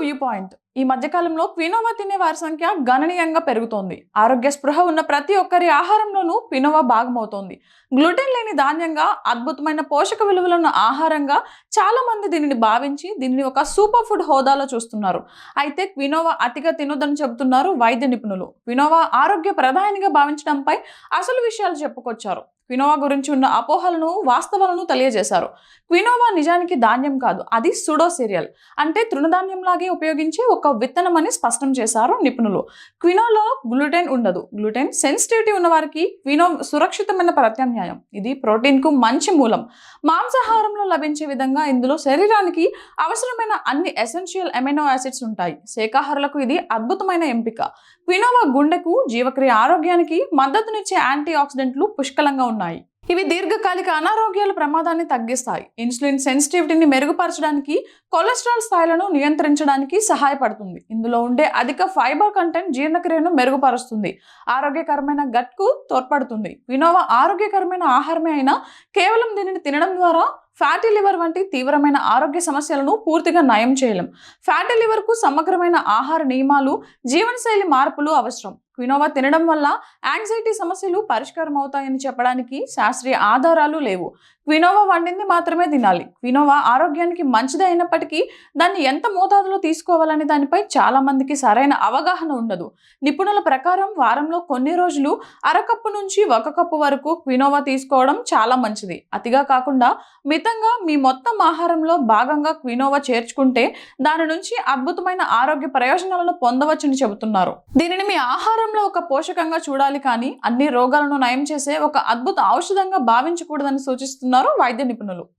viewpoint. ఈ మధ్యకాలంలో quinoa తినే వారి సంఖ్య గణనీయంగా పెరుగుతోంది. ఆరోగ్య స్పృహ ఉన్న ప్రతి ఒక్కరి ఆహారంలోనూ క్వినోవా భాగమవుతోంది. గ్లూటెన్ లేని ధాన్యంగా అద్భుతమైన పోషక విలువలను ఆహారంగా చాలా మంది దీనిని భావించి దీనిని ఒక సూపర్ ఫుడ్ హోదాలో చూస్తున్నారు. అయితే క్వినోవా అతిగా తినొద్దని చెబుతున్నారు వైద్య నిపుణులు. క్వినోవా ఆరోగ్య ప్రధానిగా భావించడంపై అసలు విషయాలు చెప్పుకొచ్చారు. క్వినోవా గురించి ఉన్న అపోహలను వాస్తవాలను తెలియజేశారు. క్వినోవా నిజానికి ధాన్యం కాదు అది సుడో సీరియల్. అంటే తృణధాన్యంలాగే ఉపయోగించే ఒక ఒక విత్తనం అని స్పష్టం చేశారు నిపుణులు. క్వినోలో గ్లూటెన్ ఉండదు. గ్లూటెన్ సెన్సిటివిటీ ఉన్న వారికి క్వినో సురక్షితమైన ప్రత్యామ్నాయం. ఇది ప్రోటీన్కు మంచి మూలం. మాంసాహారంలో లభించే విధంగా ఇందులో శరీరానికి అవసరమైన అన్ని ఎసెన్షియల్ అమైనో యాసిడ్స్ ఉంటాయి. శాకాహారులకు ఇది అద్భుతమైన ఎంపిక. క్వినోవా గుండెకు జీవక్రియ ఆరోగ్యానికి మద్దతునిచ్చే యాంటీ ఆక్సిడెంట్లు పుష్కలంగా ఉన్నాయి. ఇవి దీర్ఘకాలిక అనారోగ్యాల ప్రమాదాన్ని తగ్గిస్తాయి. ఇన్సులిన్ సెన్సిటివిటీని మెరుగుపరచడానికి కొలెస్ట్రాల్ స్థాయిలను నియంత్రించడానికి సహాయపడుతుంది. ఇందులో ఉండే అధిక ఫైబర్ కంటెంట్ జీర్ణక్రియను మెరుగుపరుస్తుంది. ఆరోగ్యకరమైన గట్కు తోడ్పడుతుంది. వినోవా ఆరోగ్యకరమైన ఆహారమే అయినా కేవలం దీనిని తినడం ద్వారా ఫ్యాటీ లివర్ వంటి తీవ్రమైన ఆరోగ్య సమస్యలను పూర్తిగా నయం చేయలేం. ఫ్యాటీ లివర్కు సమగ్రమైన ఆహార నియమాలు జీవనశైలి మార్పులు అవసరం. క్వినోవా తినడం వల్ల యాంగ్జైటీ సమస్యలు పరిష్కారం అవుతాయని చెప్పడానికి శాస్త్రీయ ఆధారాలు లేవు. క్వినోవా వండింది మాత్రమే తినాలి. క్వినోవా ఆరోగ్యానికి మంచిది అయినప్పటికీ దాన్ని ఎంత మోతాదులో తీసుకోవాలనే దానిపై చాలా మందికి సరైన అవగాహన ఉండదు. నిపుణుల ప్రకారం వారంలో కొన్ని రోజులు అరకప్పు నుంచి ఒక కప్పు వరకు క్వినోవా తీసుకోవడం చాలా మంచిది. అతిగా కాకుండా మితంగా మీ మొత్తం ఆహారంలో భాగంగా క్వినోవా చేర్చుకుంటే దాని నుంచి అద్భుతమైన ఆరోగ్య ప్రయోజనాలను పొందవచ్చని చెబుతున్నారు. దీనిని మీ ఆహారంలో ఒక పోషకంగా చూడాలి కానీ అన్ని రోగాలను నయం చేసే ఒక అద్భుత ఔషధంగా భావించకూడదని సూచిస్తున్నారు వైద్య నిపుణులు.